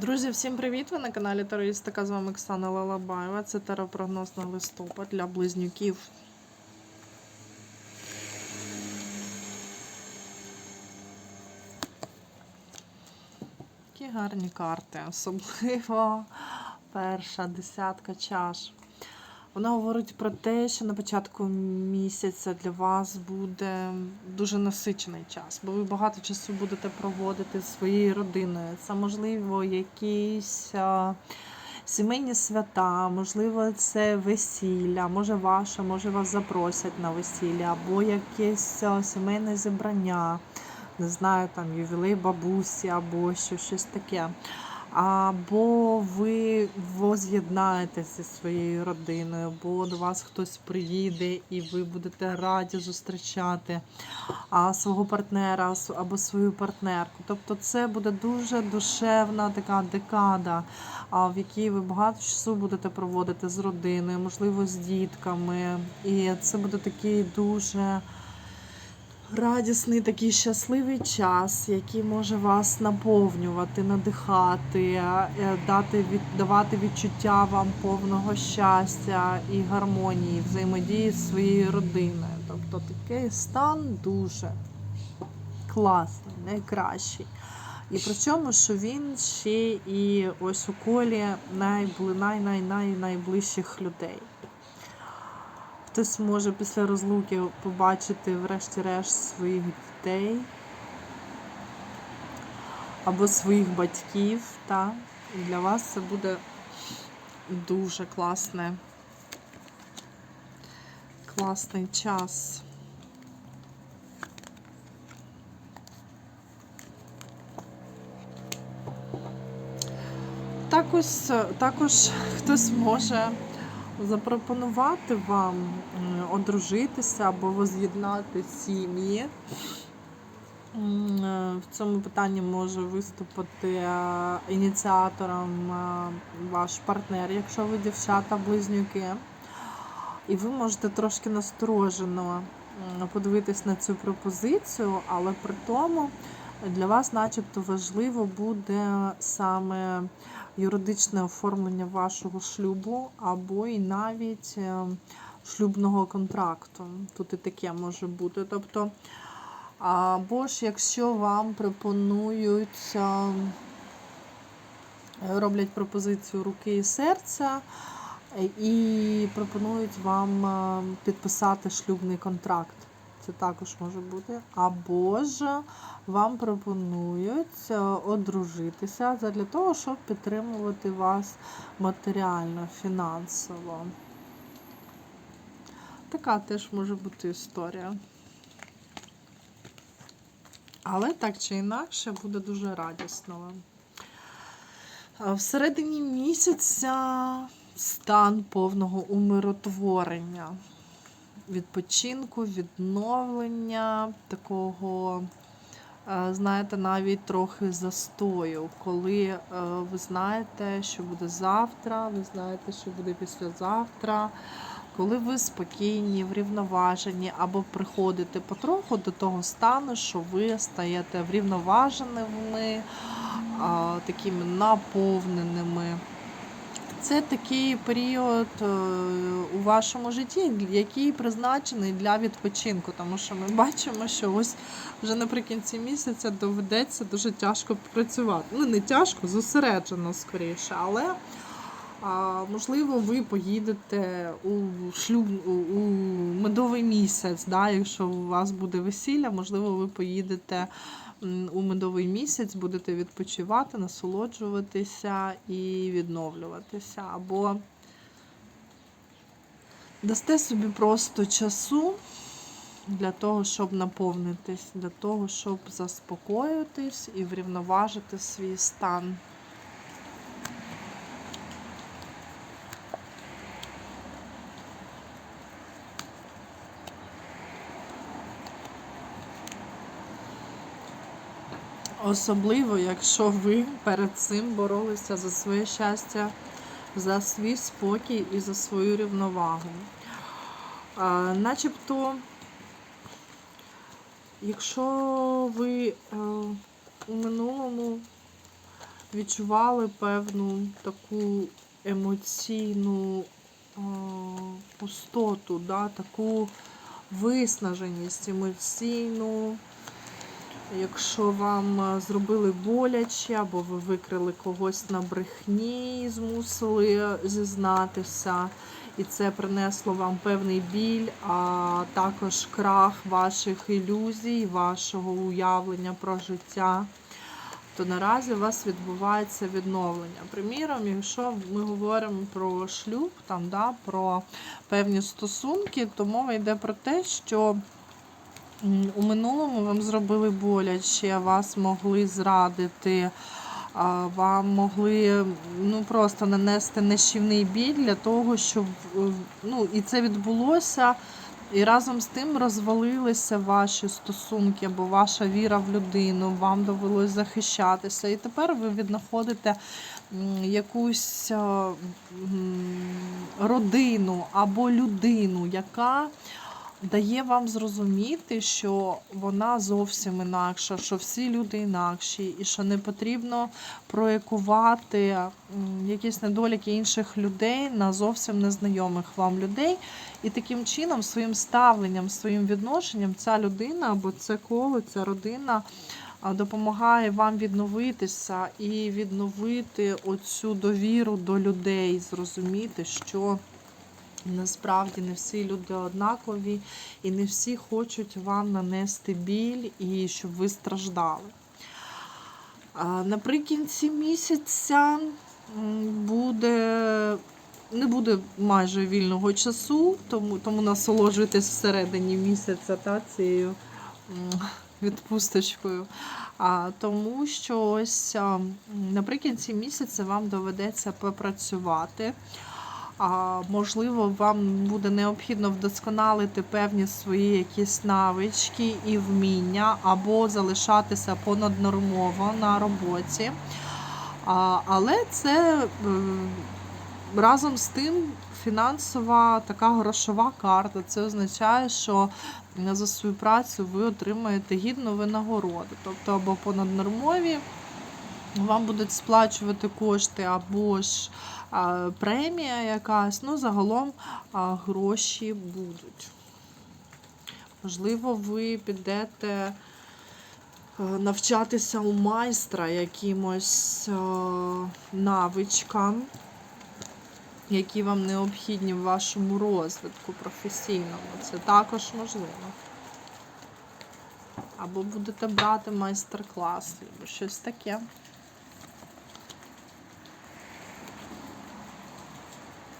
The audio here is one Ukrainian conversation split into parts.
Друзі, всім привіт! Ви на каналі Тароїстика. З вами Оксана Лалабаєва. Це теропрогноз на листопад для близнюків. Які гарні карти, особливо перша десятка чаш. Вона говорить про те, що на початку місяця для вас буде дуже насичений час, бо ви багато часу будете проводити зі своєю родиною. Це можливо якісь сімейні свята, можливо, це весілля, може ваше, може вас запросять на весілля, або якесь сімейне зібрання, не знаю, там ювілей бабусі, або що, щось таке. Або ви воз'єднаєтеся зі своєю родиною, або до вас хтось приїде і ви будете раді зустрічати свого партнера або свою партнерку. Тобто це буде дуже душевна така декада, в якій ви багато часу будете проводити з родиною, можливо, з дітками. І це буде такий дуже радісний такий щасливий час, який може вас наповнювати, надихати, е, дати давати відчуття вам повного щастя і гармонії, взаємодії з своєю родиною. Тобто такий стан дуже класний, найкращий. І при цьому, що він ще і ось у колі най, най, най, найближчих людей. Хтось може після розлуки побачити врешті-решт своїх дітей або своїх батьків. Та? І для вас це буде дуже класне, класний час. Також, також хтось може запропонувати вам одружитися або воз'єднати сім'ї. Е, В цьому питанні може виступити е, ініціатором е, ваш партнер, якщо ви дівчата-близнюки. І ви можете трошки насторожено подивитись на цю пропозицію, але при тому для вас, начебто, важливо буде саме юридичне оформлення вашого шлюбу, або і навіть е, шлюбного контракту. Тут і таке може бути. Тобто, або ж якщо вам пропонують, е, роблять пропозицію руки і серця. І пропонують вам е, підписати шлюбний контракт. Це також може бути. Або ж вам пропонують е, одружитися для того, щоб підтримувати вас матеріально, фінансово. Така теж може бути історія. Але так чи інакше буде дуже радісно вам. Всередині місяця стан повного умиротворення, відпочинку, відновлення, такого, е, знаєте, навіть трохи застою, коли е, ви знаєте, що буде завтра, ви знаєте, що буде післязавтра. Коли ви спокійні, врівноважені, або приходите потроху до того стану, що ви стаєте врівноваженими, такими наповненими. Це такий період е, у вашому житті, який призначений для відпочинку, тому що ми бачимо, що ось вже наприкінці місяця доведеться дуже тяжко працювати. Ну, не тяжко, зосереджено скоріше, але можливо, ви поїдете у шлюб у, медовий місяць. Да? Якщо у вас буде весілля, можливо, ви поїдете у медовий місяць, будете відпочивати, насолоджуватися і відновлюватися. Або дасте собі просто часу для того, щоб наповнитись, для того, щоб заспокоїтись і врівноважити свій стан. Особливо, якщо ви перед цим боролися за своє щастя, за свій спокій і за свою рівновагу. А, начебто, якщо ви е, у минулому відчували певну таку емоційну а, пустоту, да, таку виснаженість емоційну. Якщо вам зробили боляче, або ви викрили когось на брехні і змусили зізнатися, і це принесло вам певний біль, а також крах ваших ілюзій, вашого уявлення про життя, то наразі у вас відбувається відновлення. Приміром, якщо ми говоримо про шлюб, там, да, про певні стосунки, то мова йде про те, що у минулому вам зробили боляче, вас могли зрадити. Вам могли ну просто нанести нищівний біль для того, щоб е, ну і це відбулося, і разом з тим розвалилися ваші стосунки або ваша віра в людину. Вам довелось захищатися. І тепер ви віднаходите якусь родину або людину, яка дає вам зрозуміти, що вона зовсім інакша, що всі люди інакші, і що не потрібно проєкувати якісь недоліки інших людей на зовсім незнайомих вам людей. І таким чином, своїм ставленням, своїм відношенням, ця людина або це коло, ця родина допомагає вам відновитися і відновити оцю довіру до людей, зрозуміти, що. Насправді не всі люди однакові, і не всі хочуть вам нанести біль і щоб ви страждали. Наприкінці місяця буде, не буде майже вільного часу, тому, тому насолоджуйтесь всередині місяця та, цією відпусточкою. А, тому що ось наприкінці місяця вам доведеться попрацювати. Можливо, вам буде необхідно вдосконалити певні свої якісь навички і вміння, або залишатися понаднормово на роботі. Але це е, разом з тим фінансова така грошова карта. Це означає, що за свою працю ви отримаєте гідну винагороду, тобто або понаднормові. Вам будуть сплачувати кошти або ж премія якась. Ну, загалом гроші будуть. Можливо, ви підете е, навчатися у майстра якимось е, навичкам, які вам необхідні в вашому розвитку професійному. Це також можливо. Або будете брати майстер-клас, або щось таке.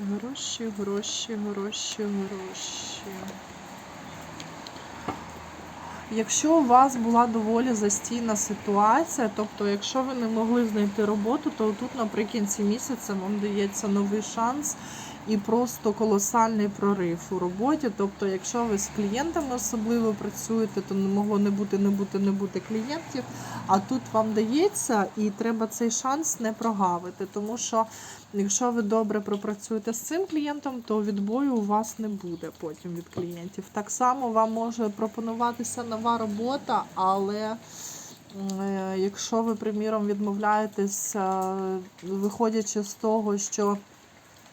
Гроші, гроші, гроші, гроші. Якщо у вас була доволі застійна ситуація, тобто, якщо ви не могли знайти роботу, то тут наприкінці місяця вам дається новий шанс і просто колосальний прорив у роботі. Тобто, якщо ви з клієнтами особливо працюєте, то не могло не бути, не бути, не бути клієнтів. А тут вам дається, і треба цей шанс не прогавити. Тому що, якщо ви добре пропрацюєте з цим клієнтом, то відбою у вас не буде потім від клієнтів. Так само вам може пропонуватися нова робота, але. е, Якщо ви, приміром, відмовляєтесь, е, виходячи з того, що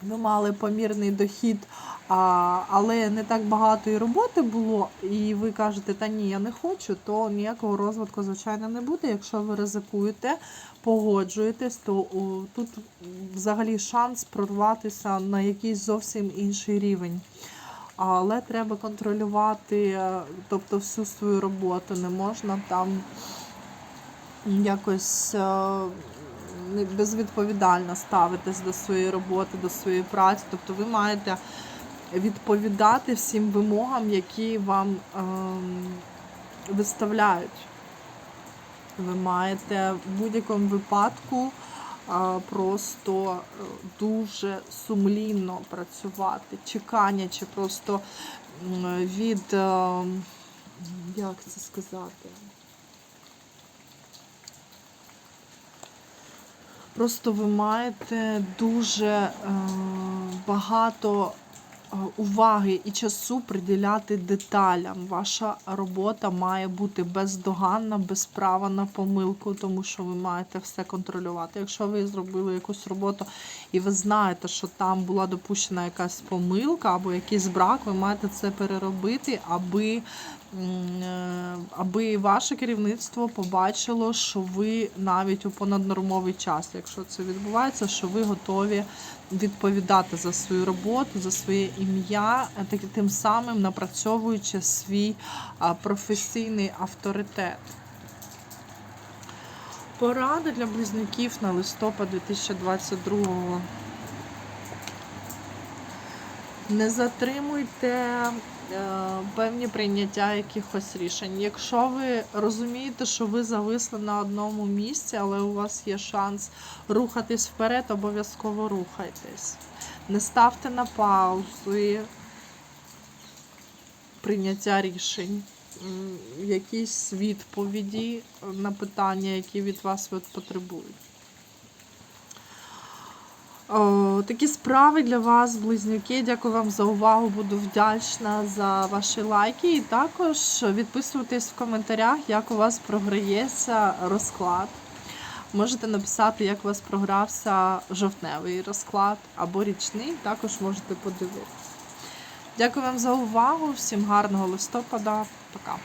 ви мали помірний дохід, а, але не так багато і роботи було, і ви кажете, та ні, я не хочу, то ніякого розвитку, звичайно, не буде. Якщо ви ризикуєте, погоджуєтесь, то о, тут взагалі шанс прорватися на якийсь зовсім інший рівень. Але треба контролювати, е, тобто всю свою роботу не можна там якось е, безвідповідально ставитись до своєї роботи, до своєї праці. Тобто ви маєте відповідати всім вимогам, які вам ем, виставляють. Ви маєте в будь-якому випадку а, просто е, дуже сумлінно працювати, чеканячи просто від, е, як це сказати? Просто ви маєте дуже е, багато е, уваги і часу приділяти деталям. Ваша робота має бути бездоганна, без права на помилку, тому що ви маєте все контролювати. Якщо ви зробили якусь роботу і ви знаєте, що там була допущена якась помилка або якийсь брак, ви маєте це переробити, аби, аби ваше керівництво побачило, що ви навіть у понаднормовий час, якщо це відбувається, що ви готові відповідати за свою роботу, за своє ім'я, е, тим самим напрацьовуючи свій професійний авторитет. Поради для близнюків на листопад 2022 Не затримуйте е, певні прийняття якихось рішень. Якщо ви розумієте, що ви зависли на одному місці, але у вас є шанс рухатись вперед, обов'язково рухайтесь. Не ставте на паузу прийняття рішень, якісь відповіді на питання, які від вас потребують. О, такі справи для вас, близнюки. Дякую вам за увагу. Буду вдячна за ваші лайки. І також відписуйтесь в коментарях, як у вас програється розклад. Можете написати, як у вас програвся жовтневий розклад або річний, також можете подивитися. Дякую вам за увагу. Всім гарного листопада. Пока.